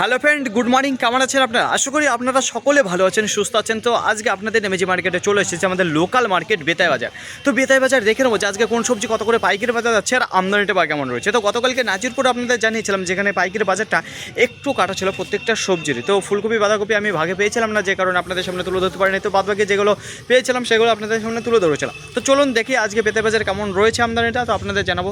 Hello friend good morning কেমন আছেন আপনারা? আশা করি আপনারা সকলে ভালো আছেন, সুস্থ আছেন। তো আজকে আপনাদের নেমেজি মার্কেটে চলে এসেছে আমাদের লোকাল মার্কেট বেতাই বাজার। তো বেতাই বাজার দেখে নেব যে আজকে কোন সবজি কত করে পাইকারি বাজার যাচ্ছে আর আমদানিটা বা কেমন রয়েছে। তো গতকালকে নাজিরপুর আপনাদের জানিয়েছিলাম যেখানে পাইকারি বাজারটা একটু কাটা ছিল প্রত্যেকটা সবজিরই। তো ফুলকপি, বাঁধাকপি আমি ভাগে পেয়েছিলাম না, যে কারণে আপনাদের সামনে তুলে ধরতে পারিনি। তো বাদবাকি যেগুলো পেয়েছিলাম সেগুলো আপনাদের সামনে তুলে ধরেছিলাম। তো চলুন দেখি আজকে বেতাই বাজার কেমন রয়েছে আমদানিটা, তো আপনাদের জানাব।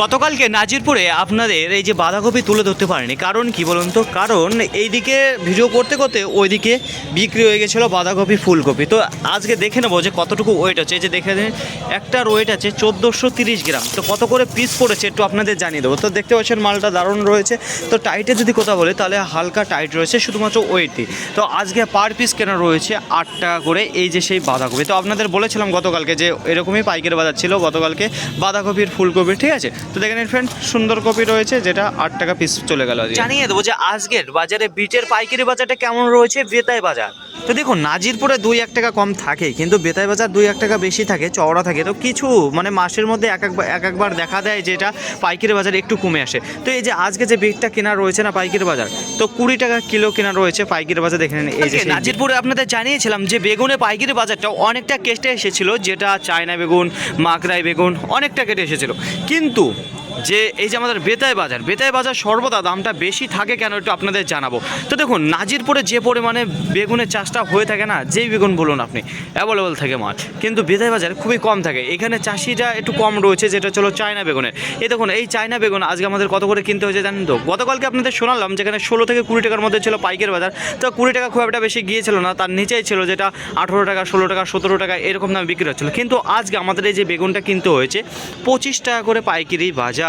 গতকালকে নাজিরপুরে আপনাদের এই যে বাঁধাকপি তুলে ধরতে পারেনি। কারণ কি বলুন তো? কারণ এইদিকে ভিডিও করতে করতে ওইদিকে বিক্রি হয়ে গেছিল বাঁধাকপি, ফুলকপি। তো আজকে দেখে নেব যে কতটুকু ওয়েট আছে। যে দেখে নিন একটার ওয়েট আছে চোদ্দোশো তিরিশ গ্রাম। তো কত করে পিস পড়েছে একটু আপনাদের জানিয়ে দেবো। তো দেখতে পাচ্ছেন মালটা দারুণ রয়েছে। তো টাইটে যদি কথা বলে, তাহলে হালকা টাইট রয়েছে, শুধুমাত্র ওয়েটই তো আজকে পার পিস কেনা রয়েছে আট টাকা করে এই যে সেই বাঁধাকপি। তো আপনাদের বলেছিলাম গতকালকে যে এরকমই পাইকারি বাজার ছিল। গতকালকে বাঁধাকপির ফুলকপি ঠিক আছে? তো দেখে নিন ফ্রেন্ড সুন্দর কপি রয়েছে যেটা আট টাকা পিস চলে গেল জানিয়ে দেবো যে আজকের বাজারে বিটের পাইকারি বাজারটা কেমন রয়েছে বেতাই বাজার? তো দেখুন নাজিরপুরে দুই এক টাকা কম থাকে কিন্তু বেতাই বাজার দুই এক টাকা বেশি থাকে চওড়া থাকে। তো কিছু মানে মাসের মধ্যে এক একবার এক একবার দেখা দেয় যেটা পাইকারি বাজার একটু কমে আসে। তো এই যে আজকে যে বিটটা কেনা রয়েছে না পাইকারি বাজার তো কুড়ি টাকা কিলো কেনা রয়েছে পাইকারি বাজার দেখে নিন এই যে নাজিরপুরে আপনাদের জানিয়েছিলাম যে বেগুনের পাইকারি বাজারটা অনেকটা কেটে এসেছিল যেটা চায়না বেগুন মাকড়াই বেগুন অনেকটা কেটে এসেছিল। কিন্তু করবো যে এই যে আমাদের বেতাই বাজার বেতাই বাজার সর্বদা দামটা বেশি থাকে কেন একটু আপনাদের জানাব। তো দেখুন, নাজিরপুরে যে পরিমাণে বেগুনের চাষটা হয়ে থাকে না, যেই বেগুন বলুন আপনি অ্যাভেলেবল থাকে মাছ কিন্তু বেতাই বাজার খুবই কম থাকে। এখানে চাষিটা একটু কম রয়েছে, যেটা চলো চায়না বেগুনের। এই দেখুন, এই চায়না বেগুন আজকে আমাদের কত করে কিনতে হয়েছে জানেন তো? গতকালকে আপনাদের শোনালাম যেখানে ষোলো থেকে কুড়ি টাকার মধ্যে ছিল পাইকের বাজার। তো কুড়ি টাকা খুব একটা বেশি গিয়েছিল না, তার নিচেই ছিল যেটা আঠেরো টাকা, ষোলো টাকা, সতেরো টাকা, এরকম দামে বিক্রি হচ্ছিল। কিন্তু আজকে আমাদের এই যে বেগুনটা কিনতে হয়েছে, পঁচিশ টাকা করে পাইকারি বাজার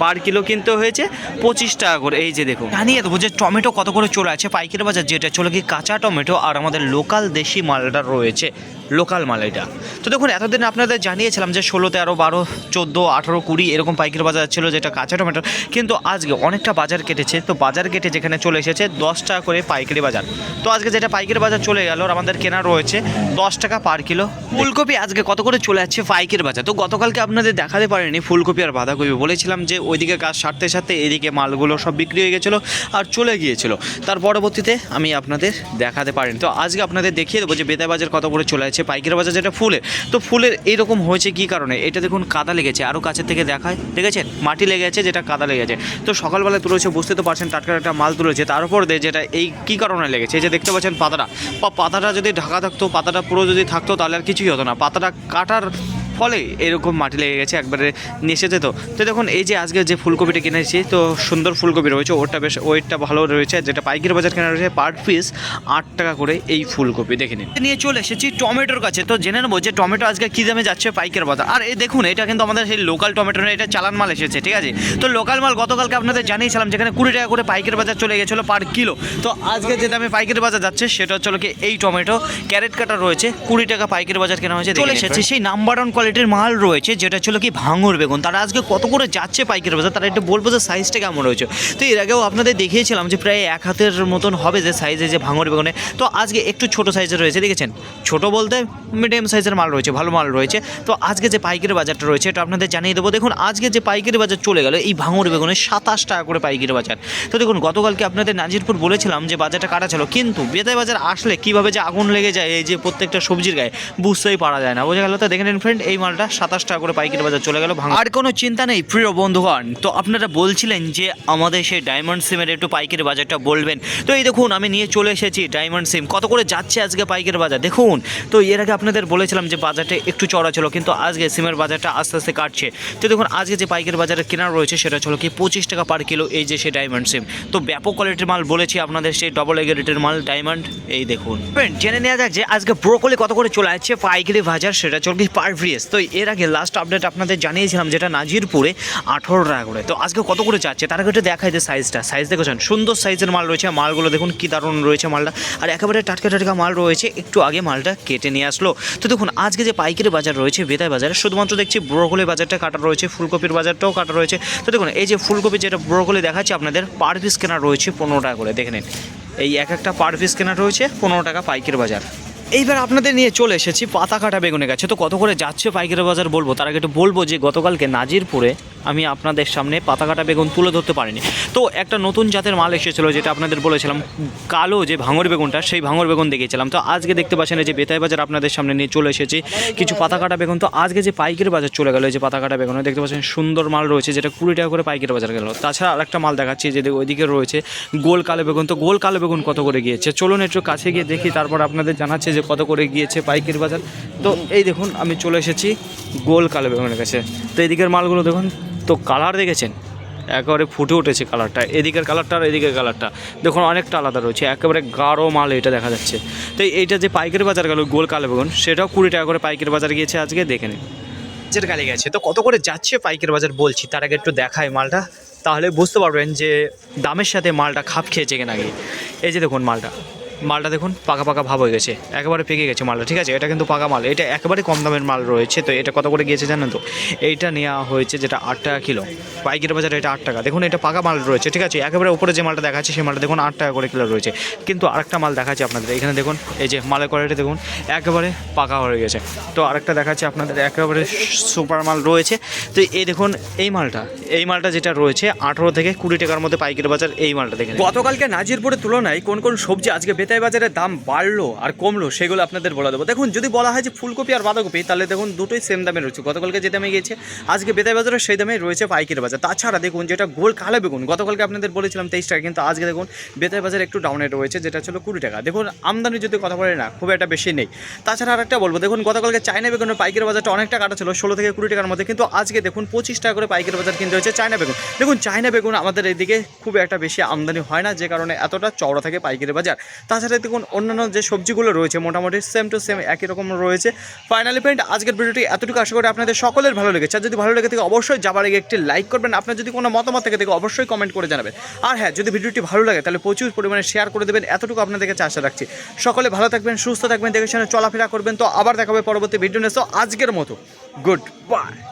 পার কিলো কিনতে হয়েছে পঁচিশ টাকা করে। এই যে দেখুন। জানিয়ে দেবো যে টমেটো কত করে চলে আছে, পাইকারি বাজার যেটা চলে কি কাঁচা টমেটো আর আমাদের লোকাল দেশি মালটা রয়েছে। লোকাল মাল এটা। তো দেখুন, এতদিন আপনাদের জানিয়েছিলাম যে ষোলো, তেরো, বারো, চোদ্দ, আঠারো, কুড়ি এরকম পাইকারি বাজার ছিল যেটা কাঁচা টমেটো। কিন্তু আজকে অনেকটা বাজার কেটেছে। তো বাজার কেটে যেখানে চলে এসেছে দশ টাকা করে পাইকারি বাজার। তো আজকে যেটা পাইকারি বাজার চলে গেল আমাদের কেনা রয়েছে দশ টাকা পার কিলো। ফুলকপি আজকে কত করে চলে যাচ্ছে পাইকারি বাজার? তো গতকালকে আপনাদের দেখাতে পারেনি ফুলকপি আর বাঁধাকপি। বলেছিলাম যে ওইদিকে কাজ সারতে সারতে এদিকে মালগুলো সব বিক্রি হয়ে গেছিল আর চলে গিয়েছিল। তার পরবর্তীতে আমি আপনাদের দেখাতে পারিনি। তো আজকে আপনাদের দেখিয়ে দেবো যে বেতাই বাজার কত করে চলে যাচ্ছে পাইকারি বাজার যেটা ফুলের। তো ফুলের এইরকম হয়েছে কি কারণে? এটা দেখুন কাদা লেগেছে আরও কাছের থেকে দেখায়, দেখেছেন? মাটি লেগে আছে যেটা কাদা লেগেছে। তো সকালবেলায় তুলেছে বুঝতে তো পারছেন, টাটকা একটা মাল তুলেছে, তার উপর দিয়ে যেটা এই কী কারণে লেগেছে? এই যে দেখতে পাচ্ছেন পাতাটা। বা পাতাটা যদি ঢাকা থাকতো, পাতাটা পুরো যদি থাকতো, তাহলে আর কিছুই হতো না। পাতাটা কাটার ফলে এরকম মাটি লেগে গেছে একবারে নেসে যেত তো দেখুন এই যে আজকে যে ফুলকপিটা কিনেছি তো সুন্দর ফুলকপি রয়েছে ওটা বেশ ওয়েটটা ভালো রয়েছে। যেটা পাইকারি বাজার কেনা রয়েছে পার পিস আট টাকা করে এই ফুলকপি দেখে নিন। নিয়ে চলে এসেছি টমেটোর কাছে। তো জেনে নেব যে টমেটো আজকে কী দামে যাচ্ছে পাইকারি বাজার। আর এই দেখুন এটা কিন্তু আমাদের সেই লোকাল টমেটো না এটা চালান মাল এসেছে ঠিক আছে? তো লোকাল মাল গতকালকে আপনাদের জানিয়েছিলাম যেখানে কুড়ি টাকা করে পাইকারি বাজার চলে গেছিল পার কিলো তো আজকে যে দামে পাইকারি বাজার যাচ্ছে সেটা হচ্ছে কি এই টমেটো। ক্যারেট কাটা রয়েছে কুড়ি টাকা পাইকারি বাজার কেনা হয়েছে চলে এসেছে সেই নাম্বার ওয়ান কোয়ালিটির মাল রয়েছে, যেটা ছিল কি ভাঙর বেগুন। তারা আজকে কত করে যাচ্ছে পাইকারি বাজার, তারা একটু বলব যে সাইজটা কেমন রয়েছে। তো এর আগেও আপনাদের দেখিয়েছিলাম যে প্রায় এক হাতের মতন হবে যে সাইজে যে ভাঙর বেগুনে। তো আজকে একটু ছোট সাইজের রয়েছে, দেখেছেন? ছোট বলতে মিডিয়াম সাইজের মাল রয়েছে, ভালো মাল রয়েছে। তো আজকে যে পাইকারি বাজারটা রয়েছে, এটা আপনাদের জানিয়ে দেবো। দেখুন, আজকে যে পাইকারি বাজার চলে গেল, এই ভাঙর বেগুনে সাতাশ টাকা করে পাইকারি বাজার। তো দেখুন, গতকালকে আপনাদের নাজিরপুর বলেছিলাম যে বাজারটা কাটা ছিল, কিন্তু বেতাই বাজার আসলে কীভাবে যে আগুন লেগে যায়, এই যে প্রত্যেকটা সবজির গায়ে, বুঝতেই পারা যায় না। বোঝা গেল তো? দেখে নিন ফ্রেন্ড এই মালটা সাতাশ টাকা করে পাইকারি বাজার চলে গেল আর কোনো চিন্তা নেই প্রিয় বন্ধুগণ। তো আপনারা বলছিলেন যে আমাদের সেই ডায়মন্ড সিমের একটু পাইকারি বাজারটা বলবেন। তো এই দেখুন আমি নিয়ে চলে এসেছি ডায়মন্ড সিম কত করে যাচ্ছে আজকে পাইকারি বাজার? দেখুন তো এর আগে আপনাদের বলেছিলাম যে বাজারটা একটু চড়া ছিল কিন্তু আজকে সিমের বাজারটা আস্তে আস্তে কাটছে। তো দেখুন আজকে যে পাইকারি বাজারে কেনা রয়েছে সেটা ছিল কি পঁচিশ টাকা পার কিলো এই যে সেই ডায়মন্ড সিম তো ব্যাপক কোয়ালিটির মাল বলেছি আপনাদের সেই ডবল এগারেটের মাল ডায়মন্ড এই দেখুন। জেনে নেওয়া যাক যে আজকে ব্রোকলি কত করে চলে যাচ্ছে পাইকারি বাজার সেটা চল কি পার ফ্রিয়েস তো এর আগে লাস্ট আপডেট আপনাদের জানিয়েছিলাম যেটা নাজিরপুরে আঠেরো টাকা করে। তো আজকে কত করে যাচ্ছে? তার একটু দেখাই যে সাইজটা সাইজ দেখেছেন? সুন্দর সাইজের মাল রয়েছে। মালগুলো দেখুন, কি দারুণ রয়েছে মালটা। আর একেবারে টাটকা টাটকা মাল রয়েছে। একটু আগে মালটা কেটে নিয়ে আসলো। তো দেখুন, আজকে যে পাইকারি বাজার রয়েছে বেতাই বাজারে, শুধুমাত্র দেখছি ব্রোকলি বাজারটা কাটা রয়েছে, ফুলকপির বাজারটাও কাটা রয়েছে। তো দেখুন, এই যে ফুলকপি যেটা ব্রোকলি দেখাচ্ছে, আপনাদের পার পিস কেনা রয়েছে পনেরো টাকা করে। দেখে নিন। এই এক একটা পার পিস কেনা রয়েছে পনেরো টাকা পাইকারি বাজার। এইবার আপনাদের নিয়ে চলে এসেছি পাতা কাটা বেগুনের কাছে তো কত করে যাচ্ছে পাইকারি বাজার বলব? তার আগে একটু বলব যে গতকালকে নাজিরপুরে আমি আপনাদের সামনে পাতা কাটা বেগুন তুলে ধরতে পারিনি। তো একটা নতুন জাতের মাল এসেছিল যেটা আপনাদের বলেছিলাম, কালো যে ভাঙর বেগুনটা, সেই ভাঙর বেগুন দেখিয়েছিলাম। তো আজকে দেখতে পাচ্ছেন যে বেতাই বাজার আপনাদের সামনে নিয়ে চলে এসেছি। কিছু পাতা কাটা বেগুন, তো আজকে যে পাইকারি বাজার চলে গেলো, এই যে পাতা কাটা বেগুন, দেখতে পাচ্ছেন সুন্দর মাল রয়েছে, যেটা কুড়ি টাকা করে পাইকারি বাজার গেল। তাছাড়া আরেকটা মাল দেখাচ্ছি, যে ওইদিকে রয়েছে গোল কালো বেগুন। তো গোল কালো বেগুন কত করে গিয়েছে? চলুন একটু কাছে গিয়ে দেখি, তারপর আপনাদের জানাচ্ছে যে কত করে গিয়েছে পাইকারি বাজার। তো এই দেখুন, আমি চলে এসেছি গোল কালো বেগুনের কাছে। তো এদিকের মালগুলো দেখুন, তো কালার দেখেছেন? একেবারে ফুটে উঠেছে কালারটা এদিকের কালারটা আর এদিকের কালারটা দেখুন, অনেকটা আলাদা রয়েছে। একেবারে গাঢ় মাল এটা দেখা যাচ্ছে। তো এইটা যে পাইকারি বাজার গেল, গোল কালো বেগুন সেটাও কুড়ি টাকা করে পাইকারি বাজার গিয়েছে আজকে, দেখে নিন। নিজের গাড়ি গেছে। তো কত করে যাচ্ছে পাইকারি বাজার বলছি, তার আগে একটু দেখায় মালটা। তাহলে বুঝতে পারবেন যে দামের সাথে মালটা খাপ খেয়েছে কিনা আগে। এই যে দেখুন মালটা। মালটা দেখুন, পাকা পাকা ভাব হয়ে গেছে। একেবারে পেকে গেছে মালটা, ঠিক আছে? এটা কিন্তু পাকা মাল। এটা একেবারে কম দামের মাল রয়েছে। তো এটা কত করে গিয়েছে জানেন তো? এইটা নেওয়া হয়েছে যেটা আট টাকা কিলো। পাইকারি বাজারে এটা আট টাকা। দেখুন, এটা পাকা মাল রয়েছে, ঠিক আছে? একেবারে উপরে যে মালটা দেখাচ্ছে, সেই মালটা দেখুন আট টাকা করে কিলো রয়েছে। কিন্তু আরেকটা মাল দেখাচ্ছে আপনাদের। এখানে দেখুন, এই যে মালের কোয়ালিটি দেখুন, একেবারে পাকা হয়ে গেছে। তো আরেকটা দেখাচ্ছে আপনাদের, একেবারে সুপার মাল রয়েছে। তো এই দেখুন, এই মালটা এই মালটা যেটা রয়েছে, আঠেরো থেকে কুড়ি টাকার মধ্যে পাইকারি বাজার এই মালটা দেখেন গতকালকে নাজিরপুরের তুলনায় কোন কোন সবজি আজকে বেতাই বাজারে দাম বাড়লো আর কমলো, সেগুলো আপনাদের বলে দেবো। দেখুন, যদি বলা হয় যে ফুলকপি আর বাঁধাকপি, তাহলে দেখুন, দুটোই সেম দামে রয়েছে। গতকালকে যে দামে গিয়েছে, আজকে বেতাই বাজারে সেই দামে রয়েছে পাইকারি বাজার। তাছাড়া দেখুন, যেটা গোল কালো বেগুন, গতকালকে আপনাদের বলেছিলাম তেইশ টাকা, কিন্তু আজকে দেখুন, বেতাই বাজারে একটু ডাউনে রয়েছে, যেটা ছিল কুড়ি টাকা। দেখুন, আমদানি যদি কথা বলে না, খুব একটা বেশি নেই। তাছাড়া আরেকটা বলব, দেখুন, গতকালকে চায়না বেগুনের পাইকারি বাজারটা অনেকটা কাটা ছিল, ষোলো থেকে কুড়ি টাকার মধ্যে, কিন্তু আজকে দেখুন, পঁচিশ টাকা করে পাইকারি বাজার কিনতে হয়েছে চায়না বেগুন। দেখুন, চায়না বেগুন আমাদের এদিকে খুব একটা বেশি আমদানি হয় না, যে কারণে এতটা চওড়া থাকে পাইকারি বাজার। তাছাড়া দেখুন অন্যান্য যে সবজিগুলো রয়েছে মোটামুটি সেম টু সেম একই রকম রয়েছে। ফাইনালি ফ্রেন্ড আজকের ভিডিওটি এতটুকু আশা করি আপনাদের সকলের ভালো লেগেছে। আর যদি ভালো লেগে থাকে অবশ্যই যাবার আগে একটি লাইক করবেন। আপনার যদি কোনো মতামত থেকে থাকে অবশ্যই কমেন্ট করে জানাবেন। আর হ্যাঁ যদি ভিডিওটি ভালো লাগে তাহলে প্রচুর পরিমাণে শেয়ার করে দেবেন। এতটুকু আপনাদের কাছে আশা রাখছি। সকলে ভালো থাকবেন সুস্থ থাকবেন দেখে চলাফেরা করবেন। তো আবার দেখাবে পরবর্তী ভিডিও So, আজকের মতো গুড বাই